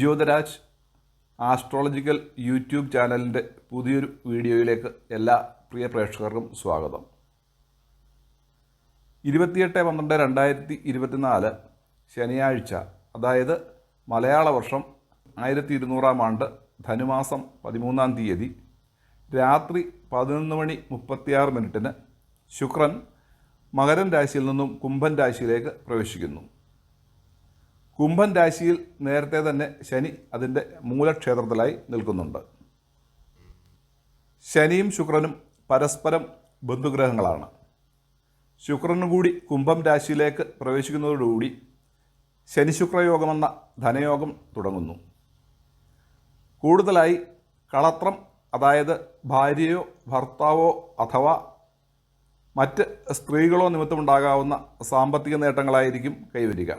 Jyothiraj astrological YouTube ചാനലിന്റെ പുതിയൊരു വീഡിയോയിലേക്ക് എല്ലാ പ്രിയ പ്രേക്ഷകർക്കും സ്വാഗതം. ഇരുപത്തിയെട്ട് പന്ത്രണ്ട് രണ്ടായിരത്തി ഇരുപത്തിനാല് ശനിയാഴ്ച അതായത് മലയാള വർഷം ആയിരത്തി ഇരുന്നൂറാം ആണ്ട് ധനുമാസം പതിമൂന്നാം തീയതി രാത്രി പതിനൊന്ന് മണി മുപ്പത്തിയാറ് മിനിറ്റിന് ശുക്രൻ മകരൻ രാശിയിൽ നിന്നും കുംഭൻ രാശിയിലേക്ക് പ്രവേശിക്കുന്നു. കുംഭൻ രാശിയിൽ നേരത്തെ തന്നെ ശനി അതിന്റെ മൂലക്ഷേത്രത്തിലായി നിൽക്കുന്നുണ്ട്. ശനിയും ശുക്രനും പരസ്പരം ബന്ധുഗ്രഹങ്ങളാണ്. ശുക്രനും കൂടി കുംഭം രാശിയിലേക്ക് പ്രവേശിക്കുന്നതോടുകൂടി ശനിശുക്രയോഗമെന്ന ധനയോഗം തുടങ്ങുന്നു. കൂടുതലായി കളത്രം അതായത് ഭാര്യയോ ഭർത്താവോ അഥവാ മറ്റ് സ്ത്രീകളോ നിമിത്തമുണ്ടാകാവുന്ന സാമ്പത്തിക നേട്ടങ്ങളായിരിക്കും കൈവരിക.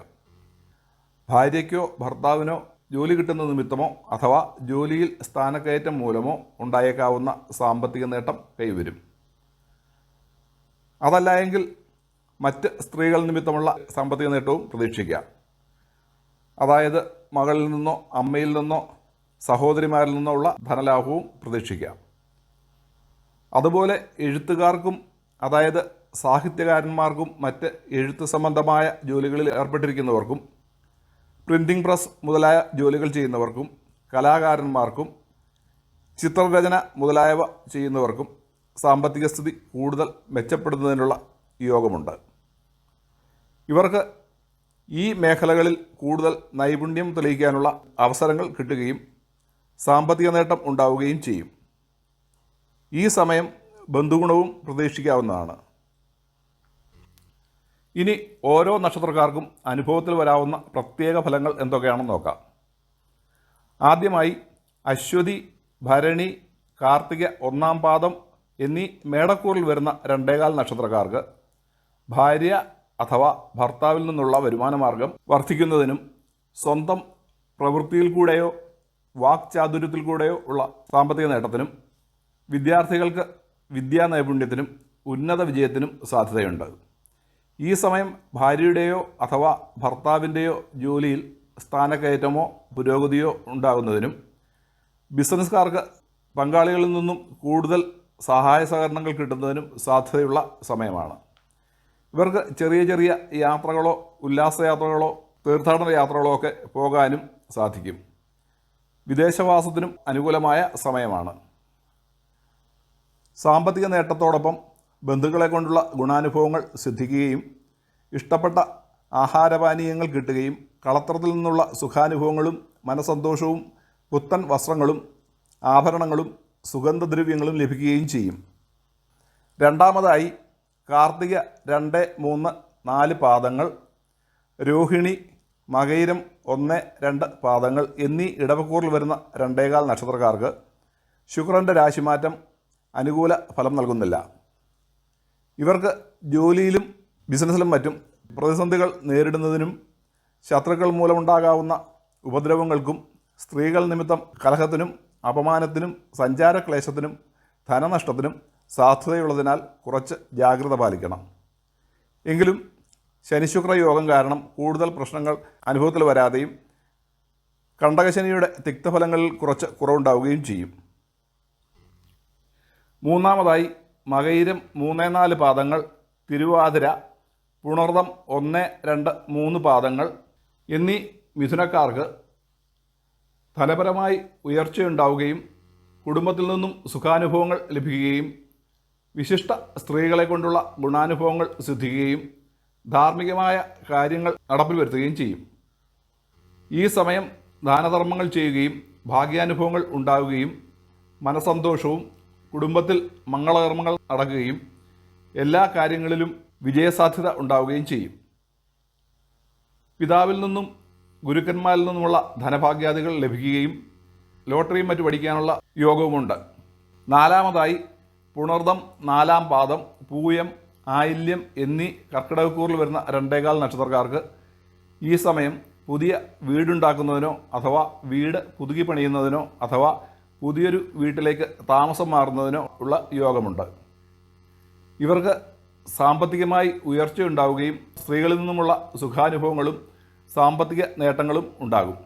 ഭാര്യയ്ക്കോ ഭർത്താവിനോ ജോലി കിട്ടുന്ന നിമിത്തമോ അഥവാ ജോലിയിൽ സ്ഥാനക്കയറ്റം മൂലമോ ഉണ്ടായേക്കാവുന്ന സാമ്പത്തിക നേട്ടം കൈവരും. അതല്ല എങ്കിൽ മറ്റ് സ്ത്രീകൾ നിമിത്തമുള്ള സാമ്പത്തിക നേട്ടവും പ്രതീക്ഷിക്കാം അതായത് മകളിൽ നിന്നോ അമ്മയിൽ നിന്നോ സഹോദരിമാരിൽ നിന്നോ ഉള്ള ധനലാഭവും പ്രതീക്ഷിക്കാം അതുപോലെ എഴുത്തുകാർക്കും അതായത് സാഹിത്യകാരന്മാർക്കും മറ്റ് എഴുത്ത് സംബന്ധമായ ജോലികളിൽ ഏർപ്പെട്ടിരിക്കുന്നവർക്കും പ്രിന്റിംഗ് പ്രസ് മുതലായ ജോലികൾ ചെയ്യുന്നവർക്കും കലാകാരന്മാർക്കും ചിത്രരചന മുതലായവ ചെയ്യുന്നവർക്കും സാമ്പത്തിക സ്ഥിതി കൂടുതൽ മെച്ചപ്പെടുന്നതിനുള്ള യോഗമുണ്ട്. ഇവർക്ക് ഈ മേഖലകളിൽ കൂടുതൽ നൈപുണ്യം തെളിയിക്കാനുള്ള അവസരങ്ങൾ കിട്ടുകയും സാമ്പത്തിക നേട്ടം ഉണ്ടാവുകയും ചെയ്യും. ഈ സമയം ബന്ധുഗുണവും പ്രതീക്ഷിക്കാവുന്നതാണ്. ഇനി ഓരോ നക്ഷത്രക്കാർക്കും അനുഭവത്തിൽ വരാവുന്ന പ്രത്യേക ഫലങ്ങൾ എന്തൊക്കെയാണെന്ന് നോക്കാം. ആദ്യമായി അശ്വതി ഭരണി കാർത്തിക ഒന്നാം പാദം എന്നീ മേടക്കൂറിൽ വരുന്ന രണ്ടേകാൽ നക്ഷത്രക്കാർക്ക് ഭാര്യ അഥവാ ഭർത്താവിൽ നിന്നുള്ള വരുമാനമാർഗം വർദ്ധിക്കുന്നതിനും സ്വന്തം പ്രവൃത്തിയിൽ കൂടെയോ വാക്ചാതുര്യത്തിൽ കൂടെയോ ഉള്ള സാമ്പത്തിക നേട്ടത്തിനും വിദ്യാർത്ഥികൾക്ക് വിദ്യാ നൈപുണ്യത്തിനും ഉന്നത വിജയത്തിനും സാധ്യതയുണ്ട്. ഈ സമയം ഭാര്യയുടെയോ അഥവാ ഭർത്താവിന്റെയോ ജോലിയിൽ സ്ഥാനക്കയറ്റമോ പുരോഗതിയോ ഉണ്ടാകുന്നതിനും ബിസിനസ്സുകാർക്ക് പങ്കാളികളിൽ നിന്നും കൂടുതൽ സഹായ സഹകരണങ്ങൾ കിട്ടുന്നതിനും സാധ്യതയുള്ള സമയമാണ്. ഇവർക്ക് ചെറിയ ചെറിയ യാത്രകളോ ഉല്ലാസയാത്രകളോ തീർത്ഥാടന യാത്രകളോ ഒക്കെ പോകാനും സാധിക്കും. വിദേശവാസത്തിനും അനുകൂലമായ സമയമാണ്. സാമ്പത്തിക നേട്ടത്തോടൊപ്പം ബന്ധുക്കളെ കൊണ്ടുള്ള ഗുണാനുഭവങ്ങൾ സിദ്ധിക്കുകയും ഇഷ്ടപ്പെട്ട ആഹാരപാനീയങ്ങൾ കിട്ടുകയും കളത്രത്തിൽ നിന്നുള്ള സുഖാനുഭവങ്ങളും മനസന്തോഷവും പുത്തൻ വസ്ത്രങ്ങളും ആഭരണങ്ങളും സുഗന്ധദ്രവ്യങ്ങളും ലഭിക്കുകയും ചെയ്യും. രണ്ടാമതായി കാർത്തിക രണ്ട് മൂന്ന് നാല് പാദങ്ങൾ രോഹിണി മകയിരം ഒന്ന് രണ്ട് പാദങ്ങൾ എന്നീ ഇടവക്കൂറിൽ വരുന്ന രണ്ടേകാൽ നക്ഷത്രക്കാർക്ക് ശുക്രന്റെ രാശിമാറ്റം അനുകൂല ഫലം നൽകുന്നില്ല. ഇവർക്ക് ജോലിയിലും ബിസിനസ്സിലും മറ്റും പ്രതിസന്ധികൾ നേരിടുന്നതിനും ശത്രുക്കൾ മൂലമുണ്ടാകാവുന്ന ഉപദ്രവങ്ങൾക്കും സ്ത്രീകൾ നിമിത്തം കലഹത്തിനും അപമാനത്തിനും സഞ്ചാരക്ലേശത്തിനും ധനനഷ്ടത്തിനും സാധ്യതയുള്ളതിനാൽ കുറച്ച് ജാഗ്രത പാലിക്കണം. എങ്കിലും ശനിശുക്ര യോഗം കാരണം കൂടുതൽ പ്രശ്നങ്ങൾ അനുഭവത്തിൽ വരാതെയും കണ്ടകശനിയുടെ തിക്തഫലങ്ങളിൽ കുറച്ച് കുറവുണ്ടാവുകയും ചെയ്യും. മൂന്നാമതായി മകയിരം മൂന്ന് നാല് പാദങ്ങൾ തിരുവാതിര പുണർദം ഒന്ന് രണ്ട് മൂന്ന് പാദങ്ങൾ എന്നീ മിഥുനക്കാർക്ക് ഫലപരമായി ഉയർച്ചയുണ്ടാവുകയും കുടുംബത്തിൽ നിന്നും സുഖാനുഭവങ്ങൾ ലഭിക്കുകയും വിശിഷ്ട സ്ത്രീകളെ കൊണ്ടുള്ള ഗുണാനുഭവങ്ങൾ സിദ്ധിക്കുകയും ധാർമ്മികമായ കാര്യങ്ങൾ നടപ്പിൽ വരുത്തുകയും ചെയ്യും. ഈ സമയം ദാനധർമ്മങ്ങൾ ചെയ്യുകയും ഭാഗ്യാനുഭവങ്ങൾ ഉണ്ടാവുകയും മനസന്തോഷവും കുടുംബത്തിൽ മംഗളകർമ്മങ്ങൾ നടക്കുകയും എല്ലാ കാര്യങ്ങളിലും വിജയസാധ്യത ഉണ്ടാവുകയും ചെയ്യും. പിതാവിൽ നിന്നും ഗുരുക്കന്മാരിൽ നിന്നുമുള്ള ധനഭാഗ്യാദികൾ ലഭിക്കുകയും ലോട്ടറിയും മറ്റു പഠിക്കാനുള്ള യോഗവുമുണ്ട്. നാലാമതായി പുണർദം നാലാം പാദം പൂയം ആയില്യം എന്നീ കർക്കിടകക്കൂറിൽ വരുന്ന രണ്ടേകാൽ നക്ഷത്രക്കാർക്ക് ഈ സമയം പുതിയ വീടുണ്ടാക്കുന്നതിനോ അഥവാ വീട് പുതുക്കി പണിയുന്നതിനോ അഥവാ പുതിയൊരു വീട്ടിലേക്ക് താമസം മാറുന്നതിനോ ഉള്ള യോഗമുണ്ട്. ഇവർക്ക് സാമ്പത്തികമായി ഉയർച്ചയുണ്ടാവുകയും സ്ത്രീകളിൽ നിന്നുമുള്ള സുഖാനുഭവങ്ങളും സാമ്പത്തിക നേട്ടങ്ങളും ഉണ്ടാകും.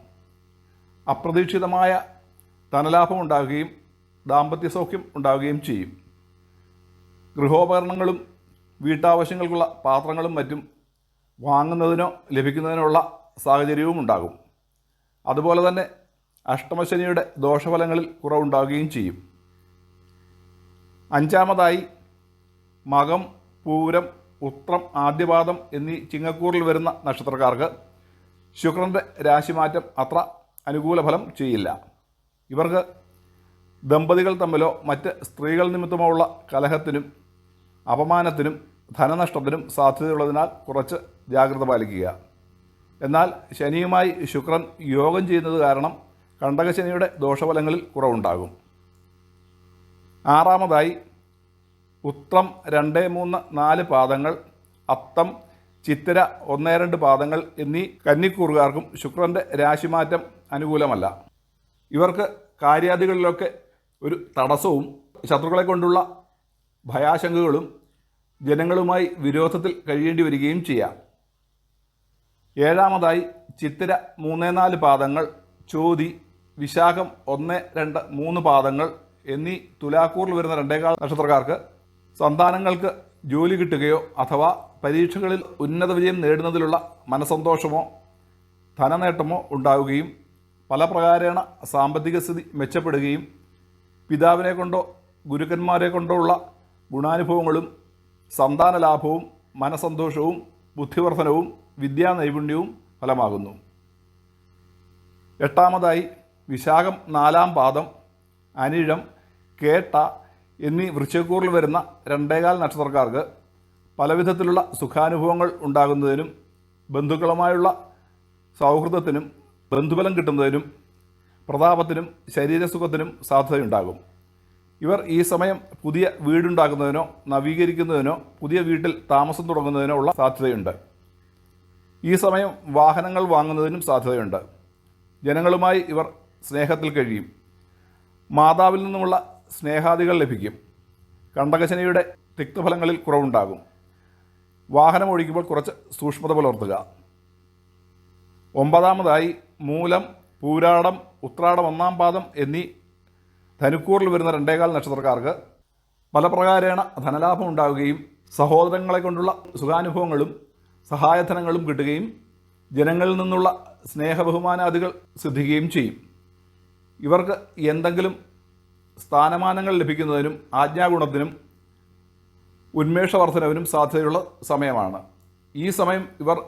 അപ്രതീക്ഷിതമായ ധനലാഭം ഉണ്ടാകുകയും ദാമ്പത്യ സൗഖ്യം ഉണ്ടാവുകയും ചെയ്യും. ഗൃഹോപകരണങ്ങളും വീട്ടാവശ്യങ്ങൾക്കുള്ള പാത്രങ്ങളും മറ്റും വാങ്ങുന്നതിനോ ലഭിക്കുന്നതിനോ ഉള്ള സാഹചര്യവും ഉണ്ടാകും അതുപോലെ തന്നെ അഷ്ടമശനിയുടെ ദോഷഫലങ്ങളിൽ കുറവുണ്ടാകുകയും ചെയ്യും. അഞ്ചാമതായി മകം പൂരം ഉത്രം ആദ്യപാദം എന്നീ ചിങ്ങക്കൂറിൽ വരുന്ന നക്ഷത്രക്കാർക്ക് ശുക്രന്റെ രാശിമാറ്റം അത്ര അനുകൂല ഫലം ചെയ്യില്ല. ഇവർക്ക് ദമ്പതികൾ തമ്മിലോ മറ്റ് സ്ത്രീകൾ നിമിത്തമോ ഉള്ള കലഹത്തിനും അപമാനത്തിനും ധനനഷ്ടത്തിനും സാധ്യതയുള്ളതിനാൽ കുറച്ച് ജാഗ്രത പാലിക്കുക. എന്നാൽ ശനിയുമായി ശുക്രൻ യോഗം ചെയ്യുന്നത് കാരണം കണ്ടകശനിയുടെ ദോഷഫലങ്ങളിൽ കുറവുണ്ടാകും. ആറാമതായി ഉത്രം രണ്ട് മൂന്ന് നാല് പാദങ്ങൾ അത്തം ചിത്തിര ഒന്ന് രണ്ട് പാദങ്ങൾ എന്നീ കന്നിക്കൂറുകാർക്കും ശുക്രന്റെ രാശിമാറ്റം അനുകൂലമല്ല. ഇവർക്ക് കാര്യാദികളിലൊക്കെ ഒരു തടസ്സവും ശത്രുക്കളെ കൊണ്ടുള്ള ഭയാശങ്കകളും ജനങ്ങളുമായി വിരോധത്തിൽ കഴിയേണ്ടി വരികയും ചെയ്യാം. ഏഴാമതായി ചിത്തിര മൂന്നേ നാല് പാദങ്ങൾ ചോതി വിശാഖം ഒന്ന് രണ്ട് മൂന്ന് പാദങ്ങൾ എന്നീ തുലാക്കൂറിൽ വരുന്ന രണ്ടേകാൽ നക്ഷത്രക്കാർക്ക് സന്താനങ്ങൾക്ക് ജോലി കിട്ടുകയോ അഥവാ പരീക്ഷകളിൽ ഉന്നത വിജയം നേടുന്നതിലുള്ള മനസന്തോഷമോ ധനനേട്ടമോ ഉണ്ടാവുകയും പല പ്രകാരേണ സാമ്പത്തിക സ്ഥിതി മെച്ചപ്പെടുകയും പിതാവിനെ കൊണ്ടോ ഗുരുക്കന്മാരെ കൊണ്ടോ ഉള്ള ഗുണാനുഭവങ്ങളും സന്താന ലാഭവും മനസന്തോഷവും ബുദ്ധിവർദ്ധനവും വിദ്യാനൈപുണ്യവും ഫലമാകുന്നു. എട്ടാമതായി വിശാഖം നാലാം പാദം അനിഴം കേട്ട എന്നീ വൃശ്ചക്കൂറിൽ വരുന്ന രണ്ടേകാൽ നക്ഷത്രക്കാർക്ക് പലവിധത്തിലുള്ള സുഖാനുഭവങ്ങൾ ഉണ്ടാകുന്നതിനും ബന്ധുക്കളുമായുള്ള സൗഹൃദത്തിനും ബന്ധുബലം കിട്ടുന്നതിനും പ്രതാപത്തിനും ശരീരസുഖത്തിനും സാധ്യതയുണ്ടാകും. ഇവർ ഈ സമയം പുതിയ വീടുണ്ടാക്കുന്നതിനോ നവീകരിക്കുന്നതിനോ പുതിയ വീട്ടിൽ താമസം തുടങ്ങുന്നതിനോ ഉള്ള സാധ്യതയുണ്ട്. ഈ സമയം വാഹനങ്ങൾ വാങ്ങുന്നതിനും സാധ്യതയുണ്ട്. ജനങ്ങളുമായി ഇവർ സ്നേഹത്തിൽ കഴിയും. മാതാവിൽ നിന്നുമുള്ള സ്നേഹാദികൾ ലഭിക്കും. കണ്ടകശനിയുടെ തിക്തഫലങ്ങളിൽ കുറവുണ്ടാകും. വാഹനം ഒഴിക്കുമ്പോൾ കുറച്ച് സൂക്ഷ്മത പുലർത്തുക. ഒമ്പതാമതായി മൂലം പൂരാടം ഉത്രാടം ഒന്നാം പാദം എന്നീ ധനുക്കൂറിൽ വരുന്ന രണ്ടേകാൽ നക്ഷത്രക്കാർക്ക് പല പ്രകാരേണ ധനലാഭം ഉണ്ടാവുകയും സഹോദരങ്ങളെ കൊണ്ടുള്ള സുഖാനുഭവങ്ങളും സഹായധനങ്ങളും കിട്ടുകയും ജനങ്ങളിൽ നിന്നുള്ള സ്നേഹബഹുമാനാദികൾ സിദ്ധിക്കുകയും ചെയ്യും. ഇവർക്ക് എന്തെങ്കിലും സ്ഥാനമാനങ്ങൾ ലഭിക്കുന്നതിനും ആജ്ഞാഗുണത്തിനും ഉന്മേഷവർദ്ധനവിനും സാധ്യതയുള്ള സമയമാണ്. ഈ സമയം ഇവർ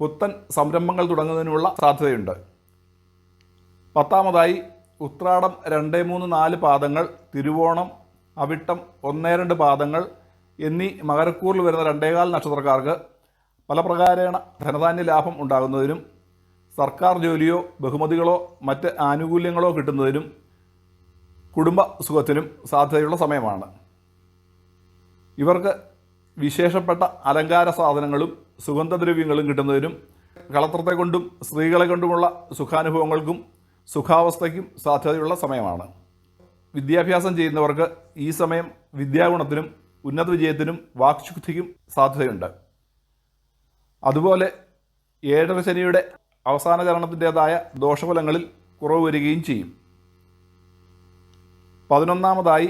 പുത്തൻ സംരംഭങ്ങൾ തുടങ്ങുന്നതിനുള്ള സാധ്യതയുണ്ട്. പത്താമതായി ഉത്രാടം രണ്ട് മൂന്ന് നാല് പാദങ്ങൾ തിരുവോണം അവിട്ടം ഒന്ന് രണ്ട് പാദങ്ങൾ എന്നീ മകരക്കൂറിൽ വരുന്ന രണ്ടേകാൽ നക്ഷത്രക്കാർക്ക് പല പ്രകാരേണ ധനധാന്യ ലാഭം ഉണ്ടാകുന്നതിനും സർക്കാർ ജോലിയോ ബഹുമതികളോ മറ്റ് ആനുകൂല്യങ്ങളോ കിട്ടുന്നതിനും കുടുംബ സുഖത്തിനും സാധ്യതയുള്ള സമയമാണ്. ഇവർക്ക് വിശേഷപ്പെട്ട അലങ്കാര സാധനങ്ങളും സുഗന്ധദ്രവ്യങ്ങളും കിട്ടുന്നതിനും കളത്രത്തെ കൊണ്ടും സ്ത്രീകളെ കൊണ്ടുമുള്ള സുഖാനുഭവങ്ങൾക്കും സുഖാവസ്ഥയ്ക്കും സാധ്യതയുള്ള സമയമാണ്. വിദ്യാഭ്യാസം ചെയ്യുന്നവർക്ക് ഈ സമയം വിദ്യാഗുണത്തിനും ഉന്നത വിജയത്തിനും വാക്ശുദ്ധിക്കും സാധ്യതയുണ്ട്. അതുപോലെ ഏഴര ശനിയുടെ അവസാന ചരണത്തിന്റെതായ ദോഷഫലങ്ങളിൽ കുറവ് വരികയും ചെയ്യും. പതിനൊന്നാമതായി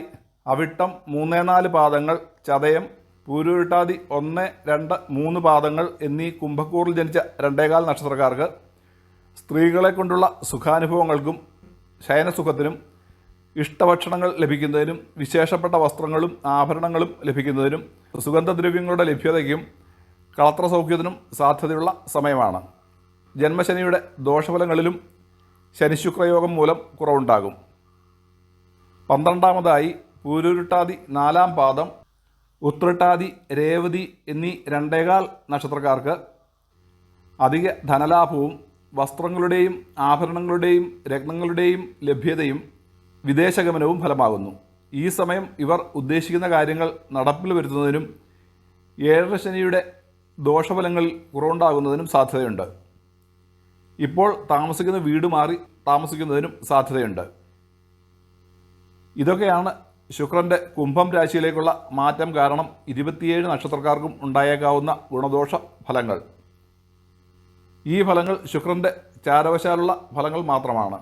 അവിട്ടം മൂന്നേ നാല് പാദങ്ങൾ ചതയം പൂരുരുട്ടാതി ഒന്ന് രണ്ട് മൂന്ന് പാദങ്ങൾ എന്നീ കുംഭക്കൂറിൽ ജനിച്ച രണ്ടേകാൽ നക്ഷത്രക്കാർക്ക് സ്ത്രീകളെ കൊണ്ടുള്ള സുഖാനുഭവങ്ങൾക്കും ശയനസുഖത്തിനും ഇഷ്ടഭക്ഷണങ്ങൾ ലഭിക്കുന്നതിനും വിശേഷപ്പെട്ട വസ്ത്രങ്ങളും ആഭരണങ്ങളും ലഭിക്കുന്നതിനും സുഗന്ധദ്രവ്യങ്ങളുടെ ലഭ്യതയ്ക്കും കളത്ര സൗഖ്യത്തിനും സാധ്യതയുള്ള സമയമാണ്. ജന്മശനിയുടെ ദോഷഫലങ്ങളിലും ശനിശുക്രയോഗം മൂലം കുറവുണ്ടാകും. പന്ത്രണ്ടാമതായി പൂരുരുട്ടാതി നാലാം പാദം ഉത്രട്ടാതി രേവതി എന്നീ രണ്ടേകാൽ നക്ഷത്രക്കാർക്ക് അധിക ധനലാഭവും വസ്ത്രങ്ങളുടെയും ആഭരണങ്ങളുടെയും രത്നങ്ങളുടെയും ലഭ്യതയും വിദേശഗമനവും ഫലമാകുന്നു. ഈ സമയം ഇവർ ഉദ്ദേശിക്കുന്ന കാര്യങ്ങൾ നടപ്പിൽ വരുത്തുന്നതിനും ഏഴര ശനിയുടെ ദോഷഫലങ്ങളിൽ കുറവുണ്ടാകുന്നതിനും സാധ്യതയുണ്ട്. ഇപ്പോൾ താമസിക്കുന്ന വീട് മാറി താമസിക്കുന്നതിനും സാധ്യതയുണ്ട്. ഇതൊക്കെയാണ് ശുക്രന്റെ കുംഭം രാശിയിലേക്കുള്ള മാറ്റം കാരണം ഇരുപത്തിയേഴ് നക്ഷത്രക്കാർക്കും ഉണ്ടായേക്കാവുന്ന ഗുണദോഷ ഫലങ്ങൾ. ഈ ഫലങ്ങൾ ശുക്രന്റെ ചാരവശാലുള്ള ഫലങ്ങൾ മാത്രമാണ്.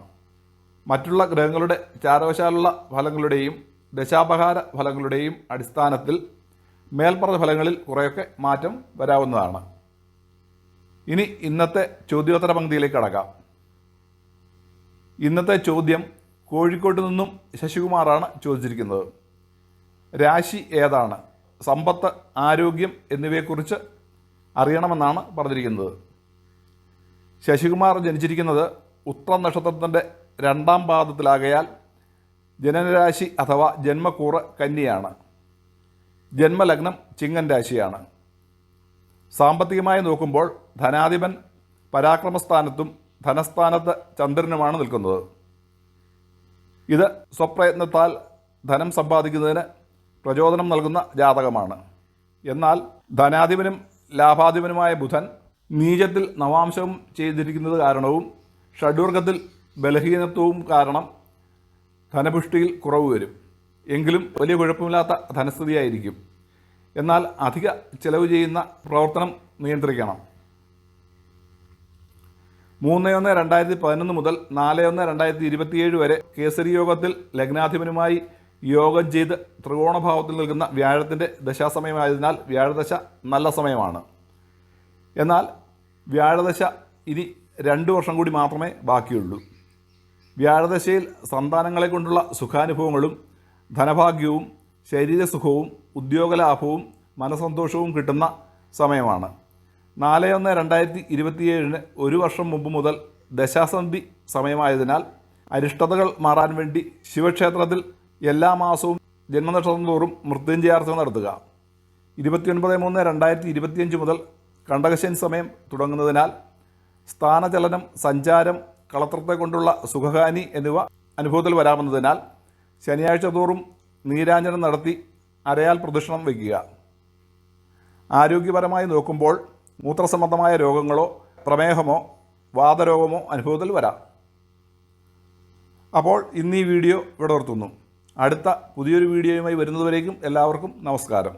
മറ്റുള്ള ഗ്രഹങ്ങളുടെ ചാരവശാലുള്ള ഫലങ്ങളുടെയും ദശാപഹാര ഫലങ്ങളുടെയും അടിസ്ഥാനത്തിൽ മേൽപ്പറഞ്ഞ ഫലങ്ങളിൽ കുറേയൊക്കെ മാറ്റം വരാവുന്നതാണ്. ഇനി ഇന്നത്തെ ചോദ്യോത്തര പങ്ക്തിയിലേക്ക് കടക്കാം. ഇന്നത്തെ ചോദ്യം കോഴിക്കോട്ട് നിന്നും ശശികുമാറാണ് ചോദിച്ചിരിക്കുന്നത്. രാശി ഏതാണ്? സമ്പത്ത് ആരോഗ്യം എന്നിവയെക്കുറിച്ച് അറിയണമെന്നാണ് പറഞ്ഞിരിക്കുന്നത്. ശശികുമാർ ജനിച്ചിരിക്കുന്നത് ഉത്ര നക്ഷത്രത്തിന്റെ രണ്ടാം പാദത്തിലാകയാൽ ജനനരാശി അഥവാ ജന്മക്കൂറ് കന്നിയാണ്. ജന്മലഗ്നം ചിങ്ങൻ രാശിയാണ്. സാമ്പത്തികമായി നോക്കുമ്പോൾ ധനാധിപൻ പരാക്രമസ്ഥാനത്തും ധനസ്ഥാനത്ത് ചന്ദ്രനുമാണ് നിൽക്കുന്നത്. ഇത് സ്വപ്രയത്നത്താൽ ധനം സമ്പാദിക്കുന്നതിന് പ്രചോദനം നൽകുന്ന ജാതകമാണ്. എന്നാൽ ധനാധിപനും ലാഭാധിപനുമായ ബുധൻ നീചത്തിൽ നവാംശവും ചെയ്തിരിക്കുന്നത് കാരണവും ഷഡ്വർഗത്തിൽ ബലഹീനത്വവും കാരണം ധനപുഷ്ടിയിൽ കുറവ് വരും. എങ്കിലും വലിയ കുഴപ്പമില്ലാത്ത ധനസ്ഥിതിയായിരിക്കും. എന്നാൽ അധിക ചെലവ് ചെയ്യുന്ന പ്രവർത്തനം നിയന്ത്രിക്കണം. മൂന്ന് ഒന്ന് രണ്ടായിരത്തി പതിനൊന്ന് മുതൽ നാല് ഒന്ന് രണ്ടായിരത്തി ഇരുപത്തിയേഴ് വരെ കേസരി യോഗത്തിൽ ലഗ്നാധിപനുമായി യോഗം ചെയ്ത് ത്രികോണഭാവത്തിൽ നിൽക്കുന്ന വ്യാഴത്തിന്റെ ദശാസമയമായതിനാൽ വ്യാഴദശ നല്ല സമയമാണ്. എന്നാൽ വ്യാഴദശ ഇനി രണ്ട് വർഷം കൂടി മാത്രമേ ബാക്കിയുള്ളൂ. വ്യാഴദശയിൽ സന്താനങ്ങളെ കൊണ്ടുള്ള സുഖാനുഭവങ്ങളും ധനഭാഗ്യവും ശരീരസുഖവും ഉദ്യോഗലാഭവും മനസന്തോഷവും കിട്ടുന്ന സമയമാണ്. നാല് ഒന്ന് രണ്ടായിരത്തി ഇരുപത്തിയേഴിന് ഒരു വർഷം മുമ്പ് മുതൽ ദശാസന്ധി സമയമായതിനാൽ അരിഷ്ടതകൾ മാറാൻ വേണ്ടി ശിവക്ഷേത്രത്തിൽ എല്ലാ മാസവും ജന്മനക്ഷത്രം തോറും മൃത്യുഞ്ജയാർച്ചന നടത്തുക. ഇരുപത്തിയൊൻപത് മൂന്ന് രണ്ടായിരത്തി ഇരുപത്തിയഞ്ച് മുതൽ കണ്ടകശൻ സമയം തുടങ്ങുന്നതിനാൽ സ്ഥാനചലനം സഞ്ചാരം കളത്രത്തെ കൊണ്ടുള്ള സുഖഹാനി എന്നിവ അനുഭവത്തിൽ വരാമെന്നതിനാൽ ശനിയാഴ്ച തോറും നീരാഞ്ജനം നടത്തി അരയാൽ പ്രദക്ഷിണം വയ്ക്കുക. ആരോഗ്യപരമായി നോക്കുമ്പോൾ മൂത്രസംബന്ധമായ രോഗങ്ങളോ പ്രമേഹമോ വാതരോഗമോ അനുഭവത്തിൽ വരാം. അപ്പോൾ ഇന്ന് ഈ വീഡിയോ ഇവിടെ നിർത്തുന്നു. അടുത്ത പുതിയൊരു വീഡിയോയുമായി വരുന്നതുവരേക്കും എല്ലാവർക്കും നമസ്കാരം.